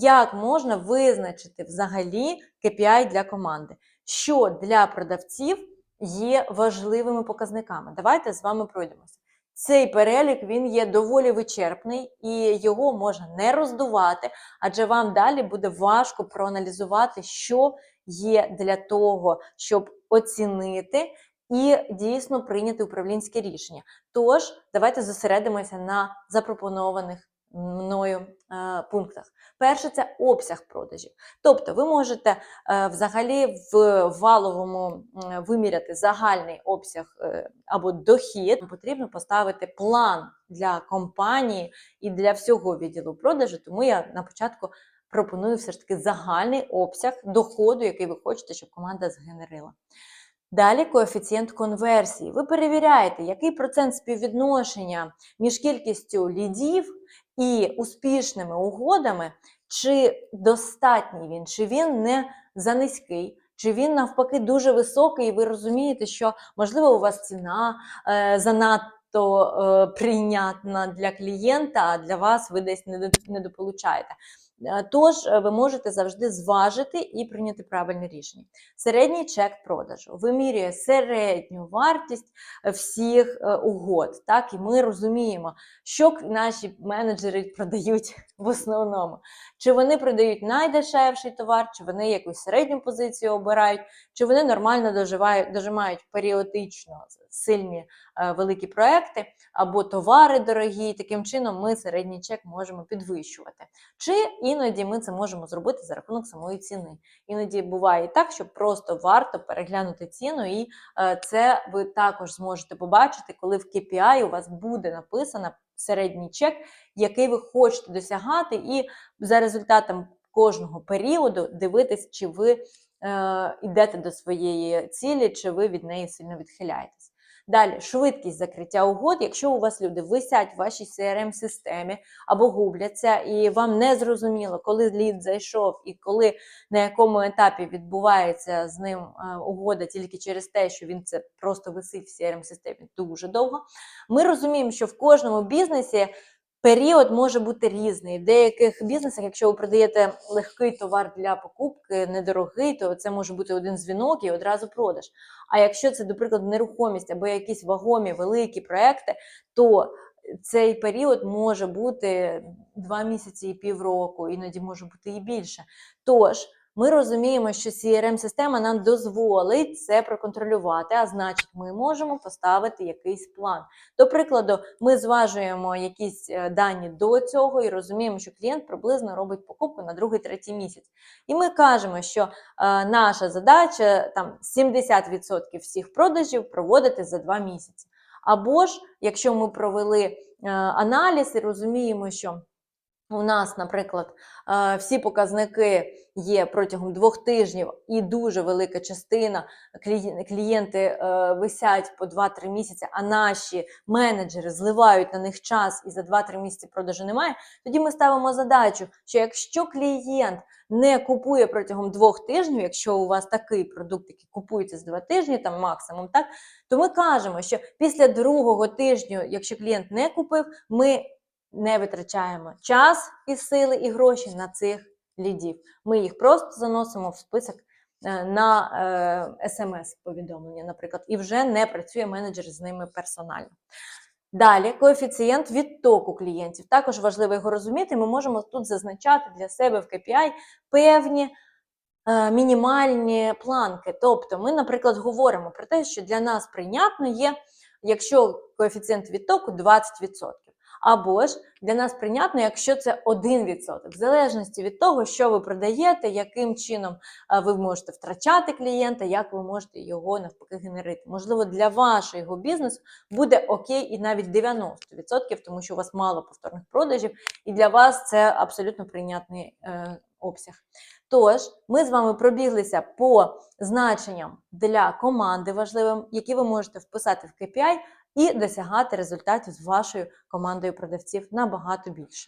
як можна визначити взагалі KPI для команди, що для продавців є важливими показниками. Давайте з вами пройдемося. Цей перелік він є доволі вичерпний і його можна не роздувати, адже вам далі буде важко проаналізувати, що є для того, щоб оцінити і дійсно прийняти управлінське рішення. Тож, давайте зосередимося на запропонованих мною е, пунктах. Перше це обсяг продажів. Тобто, ви можете е, взагалі в валовому виміряти загальний обсяг е, або дохід. Потрібно поставити план для компанії і для всього відділу продажу. Тому я на початку пропоную все ж таки загальний обсяг доходу, який ви хочете, щоб команда згенерила. Далі коефіцієнт конверсії. Ви перевіряєте, який процент співвідношення між кількістю лідів і успішними угодами, чи достатній він, чи він не за низький, чи він навпаки дуже високий, і ви розумієте, що можливо у вас ціна е, занадто е, прийнятна для клієнта, а для вас ви десь недо- недополучаєте. Е, Тож е, ви можете завжди зважити і прийняти правильне рішення. Середній чек продажу вимірює середню вартість е, всіх угод. Так, і ми розуміємо, що наші менеджери продають в основному. Чи вони продають найдешевший товар, чи вони якусь середню позицію обирають, чи вони нормально доживають, дожимають періодично сильні великі проекти або товари дорогі. Таким чином ми середній чек можемо підвищувати. Чи іноді ми це можемо зробити за рахунок самої ціни. Іноді буває і так, що просто варто переглянути ціну, і е, це ви також зможете побачити, коли в KPI у вас буде написано середній чек, який ви хочете досягати, і за результатом кожного періоду дивитись, чи ви е, йдете до своєї цілі, чи ви від неї сильно відхиляєтесь. Далі швидкість закриття угод. Якщо у вас люди висять в вашій crm системі або губляться, і вам не зрозуміло, коли лід зайшов і коли на якому етапі відбувається з ним е, угода тільки через те, що він це просто висить в crm системі дуже довго. Ми розуміємо, що в кожному бізнесі період може бути різний. В деяких бізнесах, якщо ви продаєте легкий товар для покупки, недорогий, то це може бути один дзвінок і одразу продаж. А якщо це, до прикладу, нерухомість або якісь вагомі великі проекти, то цей період може бути два місяці і півроку, іноді може бути і більше. Тож ми розуміємо, що CRM-система нам дозволить це проконтролювати, а значить, ми можемо поставити якийсь план. До прикладу, ми зважуємо якісь е, дані до цього і розуміємо, що клієнт приблизно робить покупку на другий-третій місяць. І ми кажемо, що е, наша задача там 70% всіх продажів проводити за два місяці. Або ж, якщо ми провели е, аналіз і розуміємо, що у нас, наприклад, е, всі показники є протягом двох тижнів, і дуже велика частина клієнти е, висять по 2-3 місяці, а наші менеджери зливають на них час і за 2-3 місяці продажу немає. Тоді ми ставимо задачу, що якщо клієнт не купує протягом двох тижнів, якщо у вас такий продукт, який купується з два тижні, там максимум, так то ми кажемо, що після другого тижню, якщо клієнт не купив, ми не витрачаємо час і сили і гроші на цих лідів. Ми їх просто заносимо в список е, на е, смс-повідомлення, наприклад, і вже не працює менеджер з ними персонально. Далі коефіцієнт відтоку клієнтів. Також важливо його розуміти. Ми можемо тут зазначати для себе в KPI певні е, мінімальні планки. Тобто, ми, наприклад, говоримо про те, що для нас прийнятно є, якщо коефіцієнт відтоку 20%. Або ж для нас прийнятно, якщо це 1%, в залежності від того, що ви продаєте, яким чином е, ви можете втрачати клієнта, як ви можете його навпаки генерити. Можливо, для вашого бізнесу буде окей і навіть 90%, тому що у вас мало повторних продажів, і для вас це абсолютно прийнятний е, обсяг. Тож, ми з вами пробіглися по значенням для команди важливим, які ви можете вписати в KPI і досягати результатів з вашою командою продавців набагато більше.